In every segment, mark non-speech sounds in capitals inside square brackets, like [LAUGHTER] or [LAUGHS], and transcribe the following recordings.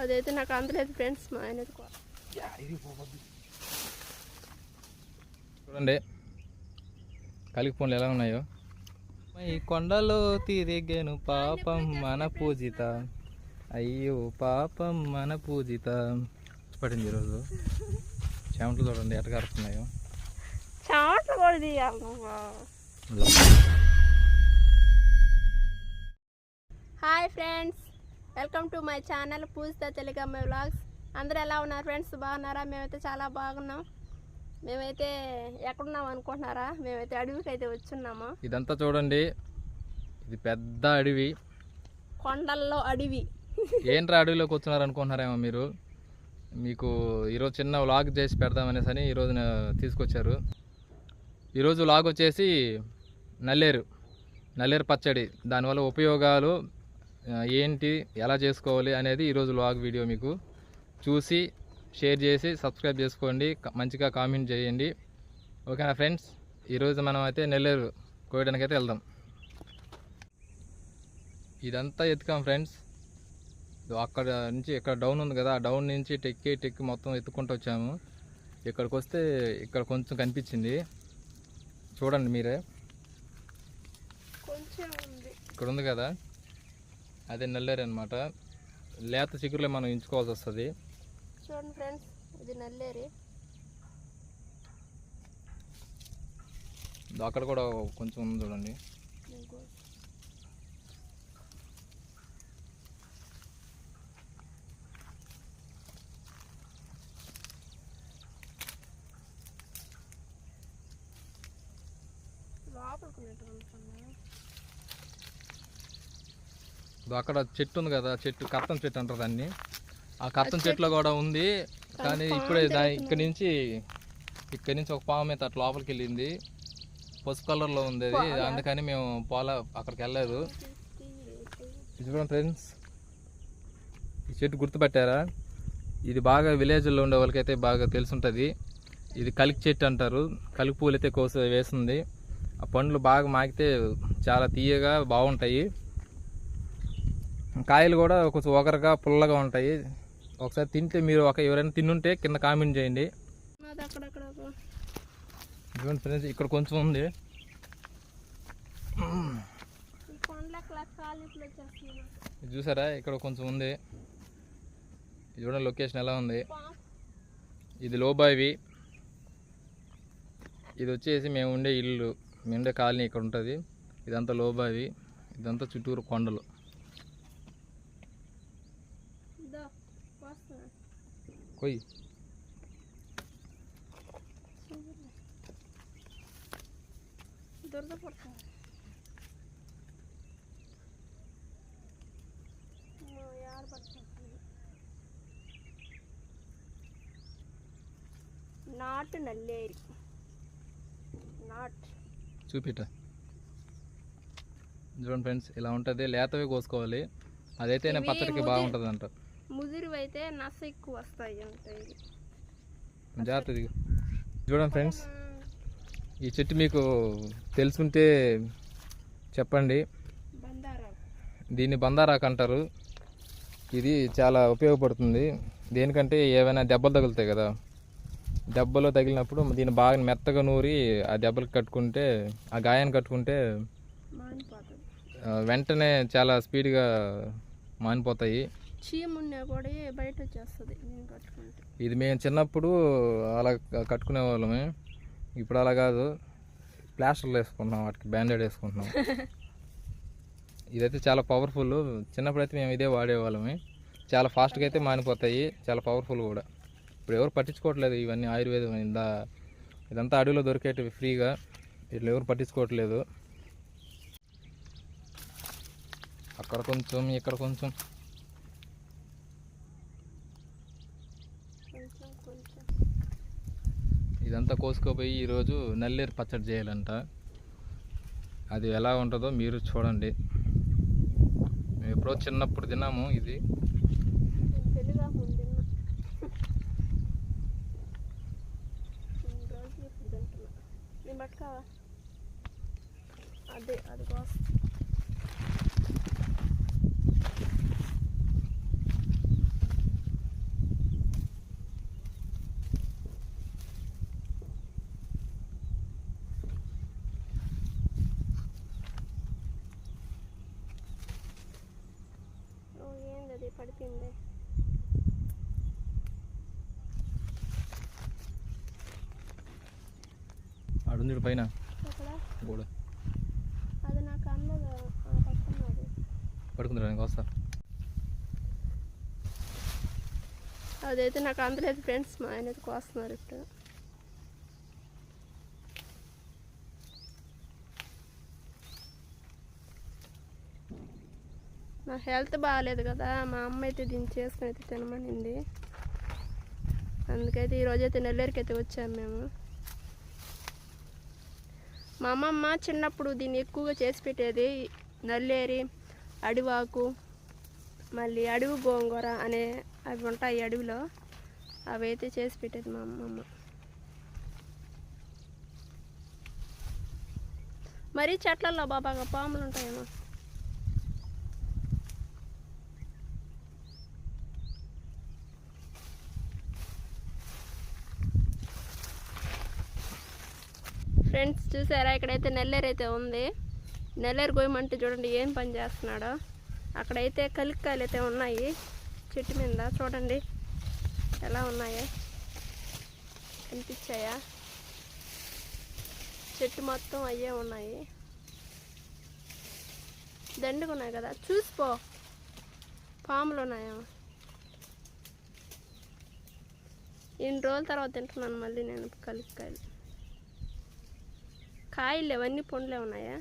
అదైతే నాకు అందలేదు ఫ్రెండ్స్ మా ఆయన చూడండి. కలిగి పనులు ఎలా ఉన్నాయో. ఈ కొండలో తిరిగాను పాపం మన పూజిత. అయ్యో పాపం మన పూజిత. పడింది ఈరోజు. చెమటలు చూడండి ఎట్ట కరుస్తున్నాయో చాట్లు కూడా తీయాలి hi friends. Welcome to my channel Poojitha తెలుగమ్మ vlogs. అందరూ ఎలా ఉన్నారు ఫ్రెండ్స్? బాగున్నారా? మేమైతే చాలా బాగున్నాం. మేమైతే ఎక్కడున్నాం అనుకుంటున్నారా? మేమైతే అడవికి అయితే వచ్చున్నాము. ఇదంతా చూడండి. ఇది పెద్ద అడవి. కొండల్లో అడవి. ఏంట్రా అడవిలోకి వచ్చినారు అనుకుంటున్నారేమో మీరు? మీకు ఈరోజు చిన్న వ్లాగ్ చేసి పెడదామనేసి అని ఈరోజు తీసుకొచ్చారు. ఈరోజు వ్లాగ్ వచ్చేసి నల్లేరు. నల్లేరు పచ్చడి. దానివల్ల ఉపయోగాలు ఏంటి ఎలా చేసుకోవాలి అనేది ఈరోజు వ్లాగ్ వీడియో మీకు. చూసి షేర్ చేసి సబ్స్క్రైబ్ చేసుకోండి మంచిగా కామెంట్ చేయండి. ఓకేనా ఫ్రెండ్స్? ఈరోజు మనం అయితే నెల్లేరు కోయడానికి అయితే వెళ్దాం. ఇదంతా ఎత్తుకాం ఫ్రెండ్స్. అక్కడ నుంచి ఇక్కడ డౌన్ ఉంది కదా ఆ డౌన్ నుంచి టెక్కి టెక్కి మొత్తం ఎత్తుకుంటూ వచ్చాము. ఇక్కడికి వస్తే ఇక్కడ కొంచెం కనిపించింది. చూడండి మీరే. ఇక్కడ ఉంది. కదా. అదే నల్లేరు అనమాట లేత చిగురులో మనం ఎంచుకోవాల్సి వస్తుంది. చూడండి ఫ్రెండ్స్ ఇది నల్లేరి. అక్కడ కూడా కొంచెం ఉంది చూడండి. లోపలికి అక్కడ చెట్టు ఉంది కదా చెట్టు కత్తం చెట్టు అంటారు దాన్ని. ఆ కత్తం చెట్టులో కూడా ఉంది. కానీ ఇప్పుడే దాని ఇక్కడి నుంచి ఇక్కడి నుంచి ఒక పాము అయితే అట్లా లోపలికి వెళ్ళింది. పసుపు కలర్లో ఉంది అది. అందుకని మేము పోల అక్కడికి వెళ్ళలేదు. ఇది చూడండి ఫ్రెండ్స్. ఈ చెట్టు గుర్తుపట్టారా? ఇది బాగా విలేజ్లో ఉండే వాళ్ళకైతే బాగా తెలుసుంటుంది. ఇది కలికి చెట్టు అంటారు. కలికి పూలు అయితే కోసి వేస్తుంది ఆ పండ్లు బాగా మాకితే చాలా తీయగా బాగుంటాయి. కాయలు కూడా కొంచెం ఒకరగా పుల్లగా ఉంటాయి. ఒకసారి తింటే మీరు ఒక ఎవరైనా తిన్నుంటే కింద కామెంట్ చేయండి. ఫ్రెండ్స్ ఇక్కడ కొంచెం ఉంది. చూసారా? ఇక్కడ కొంచెం ఉంది. చూడండి లొకేషన్ ఎలా ఉంది. ఇది లోబావి ఇది వచ్చేసి మేము ఉండే ఇల్లు. మేము ఉండే కాలనీ ఇక్కడ ఉంటుంది. ఇదంతా లోబావి ఇదంతా చుట్టూరు కొండలు. కొయ్యి దురద పడుతుంది యాడ పడుతుంది నాటు నల్లేరి నాట్ చూపిట. చూడండి ఫ్రెండ్స్ ఇలా ఉంటుంది లేతవి కోసుకోవాలి. అదైతేనే ఇవి పచ్చడికి బాగుంటుంది అంట ముదిరివి అయితే నస ఎక్కువ వస్తాయి జాగ్రత్త. చూడండి ఫ్రెండ్స్ ఈ చెట్టు మీకు తెలుసుంటే చెప్పండి. బందారా దీన్ని బందారాకు అంటారు. ఇది చాలా ఉపయోగపడుతుంది. దేనికంటే ఏవైనా దెబ్బలు తగులుతాయి కదా. దెబ్బలు తగిలినప్పుడు దీన్ని బాగా మెత్తగా నూరి ఆ దెబ్బలు కట్టుకుంటే ఆ గాయాన్ని కట్టుకుంటే వెంటనే చాలా స్పీడ్గా మానిపోతాయి. చీమున్నా కూడా బయట వచ్చేస్తుంది నేను కట్టుకుంటే. ఇది మేము చిన్నప్పుడు అలా కట్టుకునే వాళ్ళమే. ఇప్పుడు అలా కాదు. ప్లాస్టర్లు వేసుకుంటున్నాం వాటికి బ్యాండెడ్ వేసుకుంటున్నాం. [LAUGHS] ఇదైతే చాలా పవర్ఫుల్. చిన్నప్పుడు అయితే మేము ఇదే వాడేవాళ్ళమే. చాలా ఫాస్ట్గా అయితే మానిపోతాయి. చాలా పవర్ఫుల్ కూడా. ఇప్పుడు ఎవరు పట్టించుకోవట్లేదు ఇవన్నీ ఆయుర్వేదం ఇందా ఇదంతా అడవిలో దొరికేటివి ఫ్రీగా. ఇట్లా ఎవరు పట్టించుకోవట్లేదు. అక్కడ కొంచెం ఇక్కడ కొంచెం కొంచెం కొంచెం ఇదంతా కోసుకోపోయి ఈరోజు నల్లేరు పచ్చడి చేయాలంట. అది ఎలా ఉంటుందో మీరు చూడండి. మేము ఎప్పుడో చిన్నప్పుడు తిన్నాము ఇది. అదే అది కోసం అడుంది పైన. గోడ. అది నాకు వస్తా. అదైతే నాకు అందలేదు ఫ్రెండ్స్ మా ఆయన కోస్తున్నారు ఇప్పుడు. నా హెల్త్ బాగాలేదు కదా మా అమ్మ అయితే దీన్ని చేసుకుని అయితే తినమనింది. అందుకైతే ఈరోజు అయితే నెల్లేరుకి అయితే వచ్చాము మేము. మా అమ్మమ్మ చిన్నప్పుడు దీన్ని ఎక్కువగా చేసి పెట్టేది నల్లేరి అడివాకు మళ్ళీ అడవి గోంగూర అనే అవి ఉంటాయి అడవిలో. అవి అయితే చేసి పెట్టేది మా అమ్మమ్మ. మరీ చెట్లలో బాబాగా పాములు ఉంటాయేమో ఫ్రెండ్స్ చూసారా? ఇక్కడైతే నెల్లేరు అయితే ఉంది. నెల్లేరు గోయమంటే చూడండి ఏం పని చేస్తున్నాడో. అక్కడైతే కలిక్కాయలు అయితే ఉన్నాయి. చెట్టు మీద చూడండి ఎలా ఉన్నాయో. కనిపించాయా? చెట్టు మొత్తం అయ్యే ఉన్నాయి. దండుగా ఉన్నాయి కదా. చూసిపో. పాములు ఉన్నాయా? ఇన్ని రోజుల తర్వాత తింటున్నాను మళ్ళీ నేను కలిక్కాయలు. కాయలు ఇవన్నీ పండ్లే ఉన్నాయా?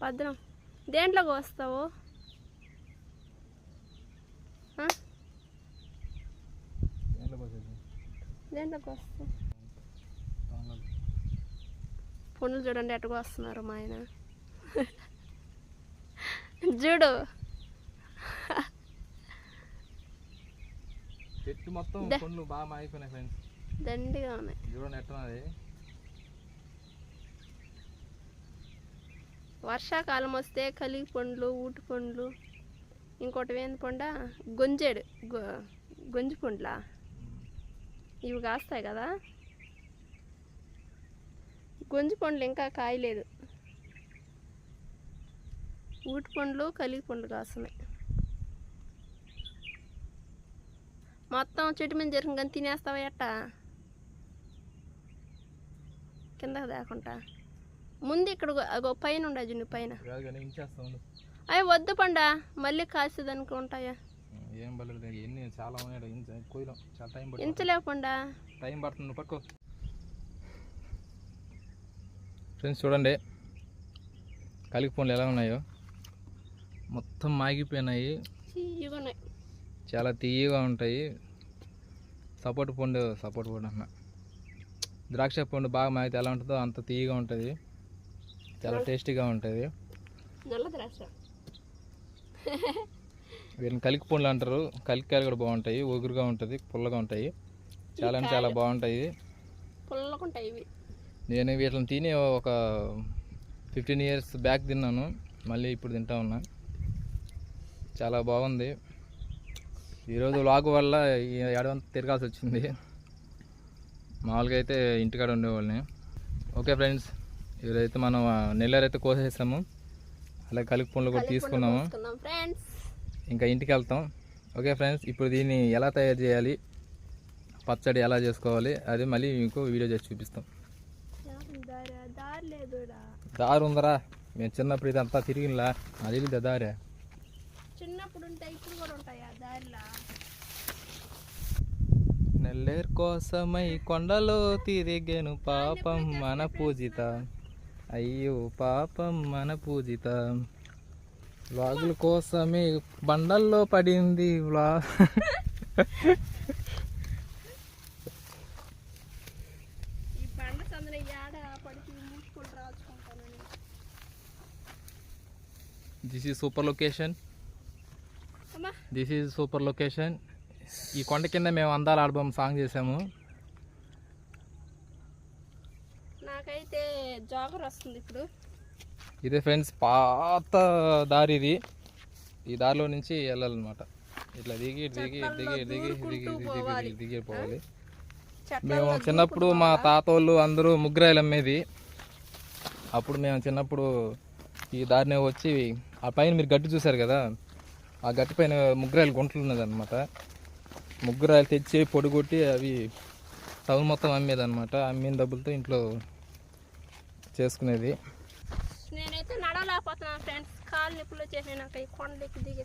భద్రం. దేంట్లోకి వస్తావు? ఆ? దేంట్లోకి వస్తావు? పండ్లు చూడండి ఎట్టుకు వస్తున్నారు మా ఆయన. [LAUGHS] చూడు. చెట్టు మొత్తం పండ్లు బాగా మాగిపోయినాయి ఫ్రెండ్స్ దండిగా ఉన్నాయి చూడండి ఎట్టున్నది వర్షాకాలం వస్తే కలిగి పండ్లు ఊటి పండ్లు ఇంకోటి ఏంది పండ? గొంజేడు గొంజి పండ్లా? ఇవి కాస్తాయి కదా? గొంజి పండ్లు ఇంకా కాయలేదు. ఊటి పండ్లు కలిగి పండ్లు కాస్తున్నాయి. మొత్తం చెట్టు మీద జరిగిన కానీ తినేస్తావా ఎట్టా? కిందకి దాకుంటా. ముందు ఇక్కడ పైన ఉండదు పైన. అవి వద్దు పండ మళ్ళీ కాసేది అనుకుంటాయా ఏం ఎన్ని చాలా ఉన్నాయి ఇంచ కోయలం చాలా టైం పడుతుంది. టైం పట్టుకో. ఫ్రెండ్స్ చూడండి కలిగి పండ్లు ఎలా ఉన్నాయో. మొత్తం మాగిపోయినాయి. చాలా తీయగా ఉంటాయి. సపోర్ట్ పండు సపోర్ట్ పండు అన్న ద్రాక్ష పండు బాగా మాగితే ఎలా ఉంటుందో అంత తీయగా ఉంటుంది. చాలా టేస్టీగా ఉంటుంది. వీటిని కలికి పండ్లు అంటారు. కలికాయలు కూడా బాగుంటాయి. ఒగురుగా ఉంటుంది పుల్లగా ఉంటాయి. చాలా అంటే చాలా బాగుంటాయి. నేను వీటిని తిని ఒక ఫిఫ్టీన్ ఇయర్స్ బ్యాక్ తిన్నాను. మళ్ళీ ఇప్పుడు తింటా ఉన్నా. చాలా బాగుంది. ఈరోజు లాగు వల్ల ఈ అడవంతా తిరగాల్సి వచ్చింది. మామూలుగా అయితే ఇంటికాడ ఉండేవాళ్ళని. ఓకే ఫ్రెండ్స్ ఈరోజైతే మనం ఆ నెల్లారు అయితే కోసేసాము. అలాగే కలిపి పండ్లు కూడా తీసుకున్నాము. ఇంకా ఇంటికి వెళ్తాం. ఓకే ఫ్రెండ్స్ ఇప్పుడు దీన్ని ఎలా తయారు చేయాలి? పచ్చడి ఎలా చేసుకోవాలి? అది మళ్ళీ మీకు వీడియో చేసి చూపిస్తాం. దారి ఉందరా మేము చిన్నప్పుడు ఇదంతా తిరిగినలా అది దారి? చిన్నప్పుడు ఉంటాయి ఇప్పుడు కూడా ఉంటాయా దారిలా నెల్లేరు కోసమై కొండలో తిరిగేను పాపం మన పూజిత. అయ్యో పాపం మన పూజిత. వ్లాగుల కోసమే బండల్లో పడింది వ్లా this is super location this is super location ఈ కొండ కింద మేము అందాల ఆల్బమ్ సాంగ్ చేసాము. నాకైతే జాగర్ వస్తుంది ఇప్పుడు. ఇదే ఫ్రెండ్స్ పాత దారి ఇది. ఈ దారిలో నుంచి వెళ్ళాలన్నమాట. ఇట్లా దిగి దిగి దిగి దిగి దిగి దిగి దిగి పోవాలి. మేము చిన్నప్పుడు మా తాత వాళ్ళు అందరూ ముగ్గురాయలు అమ్మేది. అప్పుడు మేము చిన్నప్పుడు ఈ దారినే వచ్చి ఆ పైన మీరు గట్టి చూశారు కదా? ఆ గట్టి పైన ముగ్గురాయలు గుంటలు ఉన్నదన్నమాట. ముగ్గురాయలు తెచ్చి పొడి కొట్టి అవి టౌన్ మొత్తం అమ్మేదన్నమాట. అమ్మిన డబ్బులతో ఇంట్లో చేసుకునేది. నేనైతే నడవలేకపోతున్నాను ఫ్రెండ్స్. కాళ్ళు నొప్పులు వచ్చేసాయి నాకు. ఈ కొండలెక్కి దిగి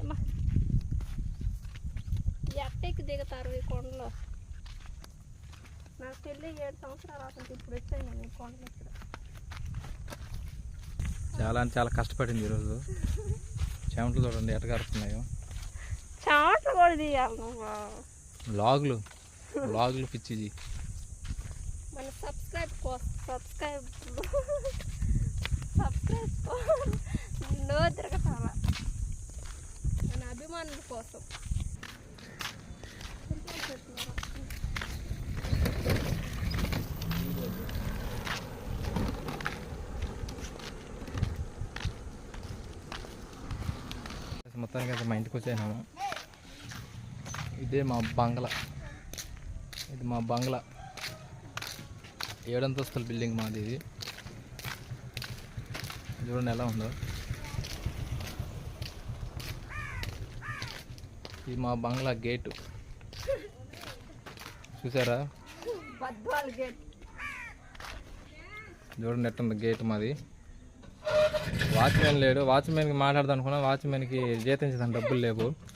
అమ్మా. ఎట్టెక్కి దిగుతారు ఈ కొండలో? నాకు పెళ్ళి ఏడు సంవత్సరాలు అవుతుంది ఇప్పుడు వచ్చాను నేను ఈ కొండలు ఇక్కడ చాలా అంటే చాలా కష్టపడింది ఈరోజు చెమటలు చూడండి ఎట్ట కడుతున్నాయో. చెమటలు కూడా తీయాలి లాగులు. లాగులు పిచ్చిది. మన సబ్స్క్రైబ్ కోసం సబ్స్క్రైబ్. సబ్స్క్రైబ్ నో తిరగతాల మన అభిమానుల కోసం. మొత్తానికి అయితే మా ఇంటికి వచ్చేసాము ఇదే మా బంగ్లా. ఇది మా బంగ్లా. ఏడంతస్తుల బిల్డింగ్ మాది ఇది. చూడండి ఎలా ఉందో. ఇది మా బంగ్లా గేటు. చూసారా? చూడండి ఎట్టుంది గేట్ మాది. వాచ్మెన్ లేడు. వాచ్మెన్కి మాట్లాడదాం అనుకున్నా. వాచ్మెన్కి జీతం డబ్బులు లేవు.